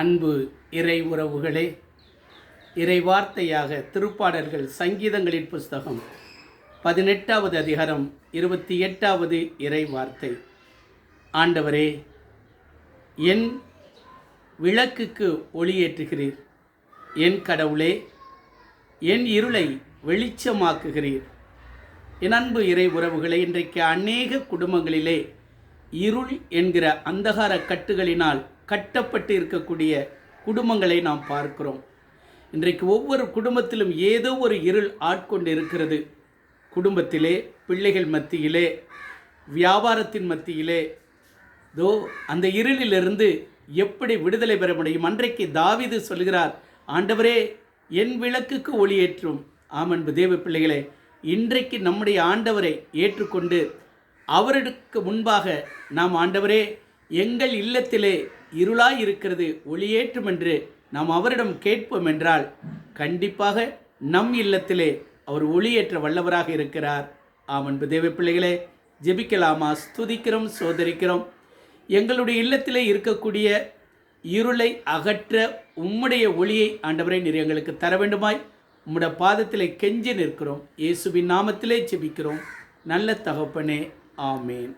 அன்பு இறை உறவுகளே இறை வார்த்தையாக திருப்பாடல்கள் சங்கீதங்களின் புஸ்தகம் பதினெட்டாவது அதிகாரம் இருபத்தி எட்டாவது இறை வார்த்தை. ஆண்டவரே என் விளக்குக்கு ஒளியேற்றுகிறீர். என் கடவுளே என் இருளை வெளிச்சமாக்குகிறீர். என் அன்பு இறை உறவுகளை இன்றைக்கு அநேக குடும்பங்களிலே இருள் என்கிற அந்தகார கட்டுகளினால் கட்டப்பட்டு இருக்கக்கூடிய குடும்பங்களை நாம் பார்க்கிறோம். இன்றைக்கு ஒவ்வொரு குடும்பத்திலும் ஏதோ ஒரு இருள் ஆட்கொண்டு இருக்கிறது குடும்பத்திலே பிள்ளைகள் மத்தியிலே வியாபாரத்தின் மத்தியிலே. தோ அந்த இருளிலிருந்து எப்படி விடுதலை பெற முடியும்? அன்றைக்கு தாவிது சொல்கிறார் ஆண்டவரே என் விளக்குக்கு ஒளியேற்றும் ஆமன்பு தேவ பிள்ளைகளே இன்றைக்கு நம்முடைய ஆண்டவரை ஏற்றுக்கொண்டு அவருக்கு முன்பாக நாம் ஆண்டவரே எங்கள் இல்லத்திலே இருளாய் இருக்கிறது ஒளியேற்றும் என்று நாம் அவரிடம் கேட்போம் என்றால் கண்டிப்பாக நம் இல்லத்திலே அவர் ஒளியேற்ற வல்லவராக இருக்கிறார். ஆமன்பு தேவ பிள்ளைகளே ஜெபிக்கலாமா? ஸ்துதிக்கிறோம் சோதரிக்கிறோம். எங்களுடைய இல்லத்திலே இருக்கக்கூடிய இருளை அகற்ற உம்முடைய ஒளியை ஆண்டவரை நீர் எங்களுக்கு தர வேண்டுமாய். உம்முடைய பாதத்திலே கெஞ்சி நிற்கிறோம். இயேசுவின் நாமத்திலே ஜெபிக்கிறோம். நல்ல தகப்பனே ஆமேன்.